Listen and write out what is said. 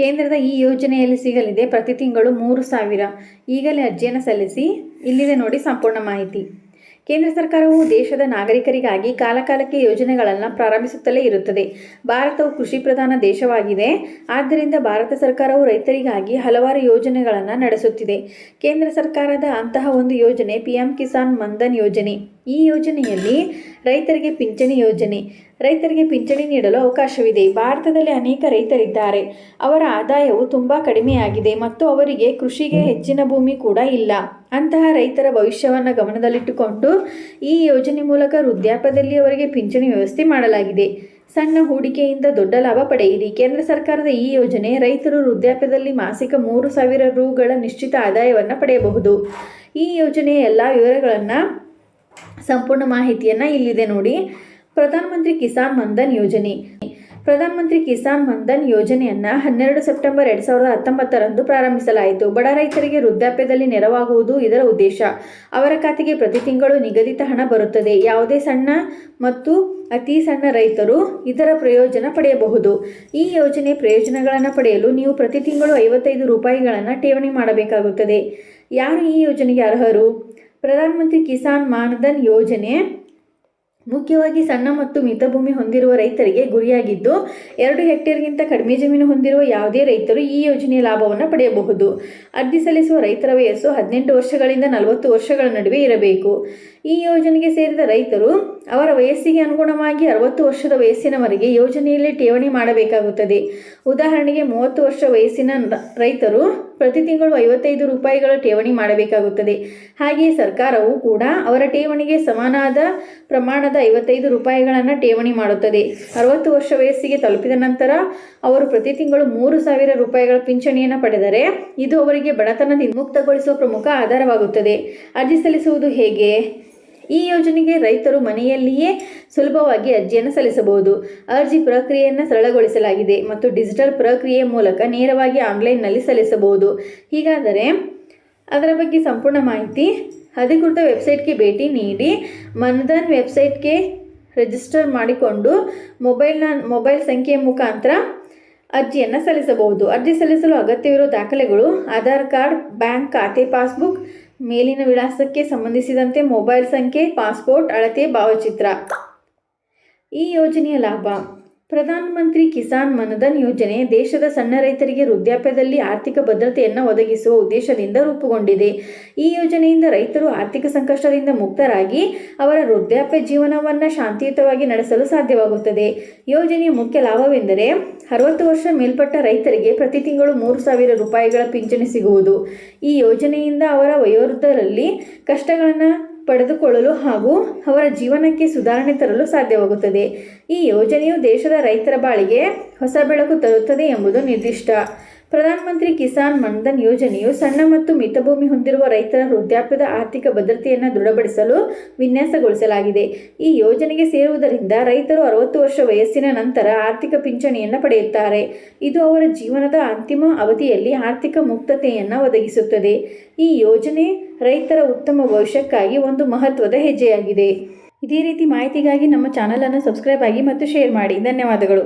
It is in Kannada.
ಕೇಂದ್ರದ ಈ ಯೋಜನೆಯಲ್ಲಿ ಸಿಗಲಿದೆ. ಪ್ರತಿ ತಿಂಗಳು ಮೂರು ಸಾವಿರ. ಈಗಲೇ ಅರ್ಜಿಯನ್ನು ಸಲ್ಲಿಸಿ. ಇಲ್ಲಿದೆ ನೋಡಿ ಸಂಪೂರ್ಣ ಮಾಹಿತಿ. ಕೇಂದ್ರ ಸರ್ಕಾರವು ದೇಶದ ನಾಗರಿಕರಿಗಾಗಿ ಕಾಲಕಾಲಕ್ಕೆ ಯೋಜನೆಗಳನ್ನು ಪ್ರಾರಂಭಿಸುತ್ತಲೇ ಇರುತ್ತದೆ. ಭಾರತವು ಕೃಷಿ ಪ್ರಧಾನ ದೇಶವಾಗಿದೆ. ಆದ್ದರಿಂದ ಭಾರತ ಸರ್ಕಾರವು ರೈತರಿಗಾಗಿ ಹಲವಾರು ಯೋಜನೆಗಳನ್ನು ನಡೆಸುತ್ತಿದೆ. ಕೇಂದ್ರ ಸರ್ಕಾರದ ಅಂತಹ ಒಂದು ಯೋಜನೆ ಪಿಎಂ ಕಿಸಾನ್ ಮನ್ಧನ್ ಯೋಜನೆ. ಈ ಯೋಜನೆಯಲ್ಲಿ ರೈತರಿಗೆ ಪಿಂಚಣಿ ಯೋಜನೆ. ರೈತರಿಗೆ ಪಿಂಚಣಿ ನೀಡಲು ಅವಕಾಶವಿದೆ. ಭಾರತದಲ್ಲಿ ಅನೇಕ ರೈತರಿದ್ದಾರೆ. ಅವರ ಆದಾಯವು ತುಂಬ ಕಡಿಮೆಯಾಗಿದೆ ಮತ್ತು ಅವರಿಗೆ ಕೃಷಿಗೆ ಹೆಚ್ಚಿನ ಭೂಮಿ ಕೂಡ ಇಲ್ಲ. ಅಂತಹ ರೈತರ ಭವಿಷ್ಯವನ್ನು ಗಮನದಲ್ಲಿಟ್ಟುಕೊಂಡು ಈ ಯೋಜನೆ ಮೂಲಕ ವೃದ್ಧಾಪ್ಯದಲ್ಲಿ ಅವರಿಗೆ ಪಿಂಚಣಿ ವ್ಯವಸ್ಥೆ ಮಾಡಲಾಗಿದೆ. ಸಣ್ಣ ಹೂಡಿಕೆಯಿಂದ ದೊಡ್ಡ ಲಾಭ ಪಡೆಯಿರಿ. ಕೇಂದ್ರ ಸರ್ಕಾರದ ಈ ಯೋಜನೆ ರೈತರು ವೃದ್ಧಾಪ್ಯದಲ್ಲಿ ಮಾಸಿಕ ಮೂರು ಸಾವಿರ ರುಗಳ ನಿಶ್ಚಿತ ಆದಾಯವನ್ನು ಪಡೆಯಬಹುದು. ಈ ಯೋಜನೆಯ ಎಲ್ಲ ವಿವರಗಳನ್ನು ಸಂಪೂರ್ಣ ಮಾಹಿತಿಯನ್ನು ಇಲ್ಲಿದೆ ನೋಡಿ. ಪ್ರಧಾನಮಂತ್ರಿ ಕಿಸಾನ್ ಮನ್ಧನ್ ಯೋಜನೆ. ಪ್ರಧಾನಮಂತ್ರಿ ಕಿಸಾನ್ ಮನ್ಧನ್ ಯೋಜನೆಯನ್ನು ಹನ್ನೆರಡು ಸೆಪ್ಟೆಂಬರ್ ಎರಡು ಸಾವಿರದ ಹತ್ತೊಂಬತ್ತರಂದು ಪ್ರಾರಂಭಿಸಲಾಯಿತು. ಬಡ ರೈತರಿಗೆ ವೃದ್ಧಾಪ್ಯದಲ್ಲಿ ನೆರವಾಗುವುದು ಇದರ ಉದ್ದೇಶ. ಅವರ ಖಾತೆಗೆ ಪ್ರತಿ ತಿಂಗಳು ನಿಗದಿತ ಹಣ ಬರುತ್ತದೆ. ಯಾವುದೇ ಸಣ್ಣ ಮತ್ತು ಅತಿ ಸಣ್ಣ ರೈತರು ಇದರ ಪ್ರಯೋಜನ ಪಡೆಯಬಹುದು. ಈ ಯೋಜನೆ ಪ್ರಯೋಜನಗಳನ್ನು ಪಡೆಯಲು ನೀವು ಪ್ರತಿ ತಿಂಗಳು ಐವತ್ತೈದು ರೂಪಾಯಿಗಳನ್ನು ಠೇವಣಿ ಮಾಡಬೇಕಾಗುತ್ತದೆ. ಯಾರು ಈ ಯೋಜನೆಗೆ ಅರ್ಹರು? ಪ್ರಧಾನಮಂತ್ರಿ ಕಿಸಾನ್ ಮಾನ್ಧನ್ ಯೋಜನೆ ಮುಖ್ಯವಾಗಿ ಸಣ್ಣ ಮತ್ತು ಮಿತ ಭೂಮಿ ಹೊಂದಿರುವ ರೈತರಿಗೆ ಗುರಿಯಾಗಿದ್ದು, ಎರಡು ಹೆಕ್ಟೇರ್ಗಿಂತ ಕಡಿಮೆ ಜಮೀನು ಹೊಂದಿರುವ ಯಾವುದೇ ರೈತರು ಈ ಯೋಜನೆಯ ಲಾಭವನ್ನು ಪಡೆಯಬಹುದು. ಅರ್ಜಿ ಸಲ್ಲಿಸುವ ರೈತರ ವಯಸ್ಸು ಹದಿನೆಂಟು ವರ್ಷಗಳಿಂದ ನಲವತ್ತು ವರ್ಷಗಳ ನಡುವೆ ಇರಬೇಕು. ಈ ಯೋಜನೆಗೆ ಸೇರಿದ ರೈತರು ಅವರ ವಯಸ್ಸಿಗೆ ಅನುಗುಣವಾಗಿ ಅರವತ್ತು ವರ್ಷದ ವಯಸ್ಸಿನವರೆಗೆ ಯೋಜನೆಯಲ್ಲಿ ಠೇವಣಿ ಮಾಡಬೇಕಾಗುತ್ತದೆ. ಉದಾಹರಣೆಗೆ, ಮೂವತ್ತು ವರ್ಷ ವಯಸ್ಸಿನ ರೈತರು ಪ್ರತಿ ತಿಂಗಳು ಐವತ್ತೈದು ರೂಪಾಯಿಗಳ ಠೇವಣಿ ಮಾಡಬೇಕಾಗುತ್ತದೆ. ಹಾಗೆಯೇ ಸರ್ಕಾರವು ಕೂಡ ಅವರ ಠೇವಣಿಗೆ ಸಮಾನಾದ ಪ್ರಮಾಣದ ಐವತ್ತೈದು ರೂಪಾಯಿಗಳನ್ನು ಠೇವಣಿ ಮಾಡುತ್ತದೆ. ಅರವತ್ತು ವರ್ಷ ವಯಸ್ಸಿಗೆ ತಲುಪಿದ ನಂತರ ಅವರು ಪ್ರತಿ ತಿಂಗಳು ಮೂರು ಸಾವಿರ ರೂಪಾಯಿಗಳ ಪಿಂಚಣಿಯನ್ನು ಪಡೆದರೆ ಇದು ಅವರಿಗೆ ಬಡತನದಿಂದ ಮುಕ್ತಗೊಳಿಸುವ ಪ್ರಮುಖ ಆಧಾರವಾಗುತ್ತದೆ. ಅರ್ಜಿ ಸಲ್ಲಿಸುವುದು ಹೇಗೆ? ಈ ಯೋಜನೆಗೆ ರೈತರು ಮನೆಯಲ್ಲಿಯೇ ಸುಲಭವಾಗಿ ಅರ್ಜಿಯನ್ನು ಸಲ್ಲಿಸಬಹುದು. ಅರ್ಜಿ ಪ್ರಕ್ರಿಯೆಯನ್ನು ಸರಳಗೊಳಿಸಲಾಗಿದೆ ಮತ್ತು ಡಿಜಿಟಲ್ ಪ್ರಕ್ರಿಯೆ ಮೂಲಕ ನೇರವಾಗಿ ಆನ್ಲೈನ್ನಲ್ಲಿ ಸಲ್ಲಿಸಬಹುದು. ಹೀಗಾದರೆ ಅದರ ಬಗ್ಗೆ ಸಂಪೂರ್ಣ ಮಾಹಿತಿ ಅಧಿಕೃತ ವೆಬ್ಸೈಟ್ಗೆ ಭೇಟಿ ನೀಡಿ ಮನ್ಧನ್ ವೆಬ್ಸೈಟ್ಗೆ ರಿಜಿಸ್ಟರ್ ಮಾಡಿಕೊಂಡು ಮೊಬೈಲ್ನ, ಮೊಬೈಲ್ ಸಂಖ್ಯೆಯ ಮುಖಾಂತರ ಅರ್ಜಿಯನ್ನು ಸಲ್ಲಿಸಬಹುದು. ಅರ್ಜಿ ಸಲ್ಲಿಸಲು ಅಗತ್ಯವಿರುವ ದಾಖಲೆಗಳು, ಆಧಾರ್ ಕಾರ್ಡ್, ಬ್ಯಾಂಕ್ ಖಾತೆ, ಪಾಸ್ಬುಕ್, ಮೇಲಿನ ವಿಳಾಸಕ್ಕೆ ಸಂಬಂಧಿಸಿದಂತೆ ಮೊಬೈಲ್ ಸಂಖ್ಯೆ, ಪಾಸ್ಪೋರ್ಟ್, ಅಳತೆ, ಭಾವಚಿತ್ರ. ಈ ಯೋಜನೆಯ ಲಾಭ. ಪ್ರಧಾನಮಂತ್ರಿ ಕಿಸಾನ್ ಮನಧನ್ ಯೋಜನೆ ದೇಶದ ಸಣ್ಣ ರೈತರಿಗೆ ವೃದ್ಧಾಪ್ಯದಲ್ಲಿ ಆರ್ಥಿಕ ಭದ್ರತೆಯನ್ನು ಒದಗಿಸುವ ಉದ್ದೇಶದಿಂದ ರೂಪುಗೊಂಡಿದೆ. ಈ ಯೋಜನೆಯಿಂದ ರೈತರು ಆರ್ಥಿಕ ಸಂಕಷ್ಟದಿಂದ ಮುಕ್ತರಾಗಿ ಅವರ ವೃದ್ಧಾಪ್ಯ ಜೀವನವನ್ನು ಶಾಂತಿಯುತವಾಗಿ ನಡೆಸಲು ಸಾಧ್ಯವಾಗುತ್ತದೆ. ಯೋಜನೆಯ ಮುಖ್ಯ ಲಾಭವೆಂದರೆ ಅರವತ್ತು ವರ್ಷ ಮೇಲ್ಪಟ್ಟ ರೈತರಿಗೆ ಪ್ರತಿ ತಿಂಗಳು ಮೂರು ಸಾವಿರ ರೂಪಾಯಿಗಳ ಪಿಂಚಣಿ ಸಿಗುವುದು. ಈ ಯೋಜನೆಯಿಂದ ಅವರ ವಯೋವೃದ್ಧರಲ್ಲಿ ಕಷ್ಟಗಳನ್ನು ಪಡೆದುಕೊಳ್ಳಲು ಹಾಗೂ ಅವರ ಜೀವನಕ್ಕೆ ಸುಧಾರಣೆ ತರಲು ಸಾಧ್ಯವಾಗುತ್ತದೆ. ಈ ಯೋಜನೆಯು ದೇಶದ ರೈತರ ಬಾಳಿಗೆ ಹೊಸ ಬೆಳಕು ತರುತ್ತದೆ ಎಂಬುದು ನಿರ್ದಿಷ್ಟ. ಪ್ರಧಾನಮಂತ್ರಿ ಕಿಸಾನ್ ಮನ್ಧನ್ ಯೋಜನೆಯು ಸಣ್ಣ ಮತ್ತು ಮಿತಭೂಮಿ ಹೊಂದಿರುವ ರೈತರ ವೃದ್ಧಾಪ್ಯದ ಆರ್ಥಿಕ ಭದ್ರತೆಯನ್ನು ದೃಢಪಡಿಸಲು ವಿನ್ಯಾಸಗೊಳಿಸಲಾಗಿದೆ. ಈ ಯೋಜನೆಗೆ ಸೇರುವುದರಿಂದ ರೈತರು ಅರವತ್ತು ವರ್ಷ ವಯಸ್ಸಿನ ನಂತರ ಆರ್ಥಿಕ ಪಿಂಚಣಿಯನ್ನು ಪಡೆಯುತ್ತಾರೆ. ಇದು ಅವರ ಜೀವನದ ಅಂತಿಮ ಅವಧಿಯಲ್ಲಿ ಆರ್ಥಿಕ ಮುಕ್ತತೆಯನ್ನು ಒದಗಿಸುತ್ತದೆ. ಈ ಯೋಜನೆ ರೈತರ ಉತ್ತಮ ಭವಿಷ್ಯಕ್ಕಾಗಿ ಒಂದು ಮಹತ್ವದ ಹೆಜ್ಜೆಯಾಗಿದೆ. ಇದೇ ರೀತಿ ಮಾಹಿತಿಗಾಗಿ ನಮ್ಮ ಚಾನಲನ್ನು ಸಬ್ಸ್ಕ್ರೈಬ್ ಆಗಿ ಮತ್ತು ಶೇರ್ ಮಾಡಿ. ಧನ್ಯವಾದಗಳು.